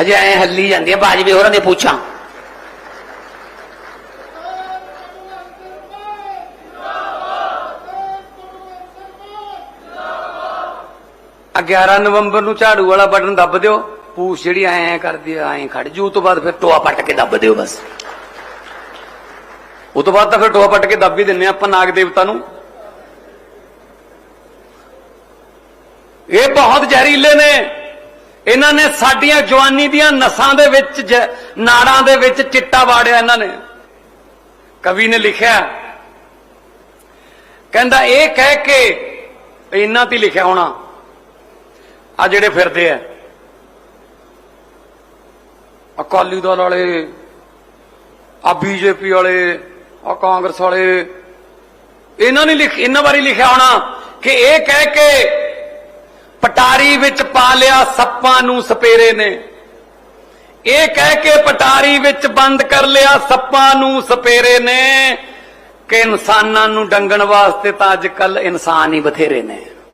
ਹਜੇ ਐ ਹੱਲੀ ਜਾਂਦੀ ਆ ਬਾਜਵੇ ਹੋਰਾਂ ਦੇ ਪੁੱਛਾਂ। ਆ 11 ਨਵੰਬਰ ਨੂੰ ਝਾੜੂ ਵਾਲਾ ਬਟਨ ਦੱਬ ਦਿਓ। ਪੂਛ ਜਿਹੜੀ ਐ ਐ ਕਰਦੀ ਆ, ਐ ਖੜ ਜੂ, ਉਹ ਤੋਂ ਬਾਅਦ ਫਿਰ ਟੋਆ ਪੱਟ ਕੇ ਦੱਬ ਦਿਓ ਬਸ। ਉਹ ਤੋਂ ਬਾਅਦ ਤਾਂ ਫਿਰ ਟੋਆ ਪੱਟ ਕੇ ਦੱਬ ਹੀ ਦਿੰਨੇ ਆ ਆਪਾਂ ਨਾਗ ਦੇਵਤਾ ਨੂੰ। ਇਹ ਬਹੁਤ ਜ਼ਹਿਰੀਲੇ ਨੇ। ਇਹਨਾਂ ਨੇ ਸਾਡੀਆਂ ਜਵਾਨੀ ਦੀਆਂ ਨਸਾਂ ਦੇ ਵਿੱਚ ਜ- ਨਾੜਾਂ ਦੇ ਵਿੱਚ ਚਿੱਟਾ ਵਾੜਿਆ ਇਹਨਾਂ ਨੇ। ਕਵੀ ਨੇ ਲਿਖਿਆ, ਕਹਿੰਦਾ ਇਹ ਕਹਿ ਕੇ ਇਹਨਾਂ ਤੇ ਲਿਖਿਆ ਹੋਣਾ। ਆ ਜਿਹੜੇ ਫਿਰਦੇ ਆ। ਅਕਾਲੀ ਦਲ ਵਾਲੇ ਆ ਬੀਜੇਪੀ ਵਾਲੇ ਆ ਕਾਂਗਰਸ ਵਾਲੇ, ਇਹਨਾਂ ਨੇ ਲਿਖ ਇਹਨਾਂ ਬਾਰੇ ਲਿਖਿਆ ਹੋਣਾ ਕਿ ਇਹ ਕਹਿ ਕੇ ਪਟਾਰੀ ਵਿੱਚ ਪਾ ਲਿਆ, ਸੱਪਾਂ ਨੂੰ ਸਪੇਰੇ ਨੇ। ਇਹ ਕਹਿ ਕੇ ਪਟਾਰੀ ਵਿੱਚ ਬੰਦ ਕਰ ਲਿਆ, ਸੱਪਾਂ ਨੂੰ ਸਪੇਰੇ ਨੇ ਕਿ ਇਨਸਾਨਾਂ ਨੂੰ ਡੰਗਣ ਵਾਸਤੇ ਤਾਂ ਅੱਜ ਕੱਲ ਇਨਸਾਨ ਹੀ ਬਥੇਰੇ ਨੇ।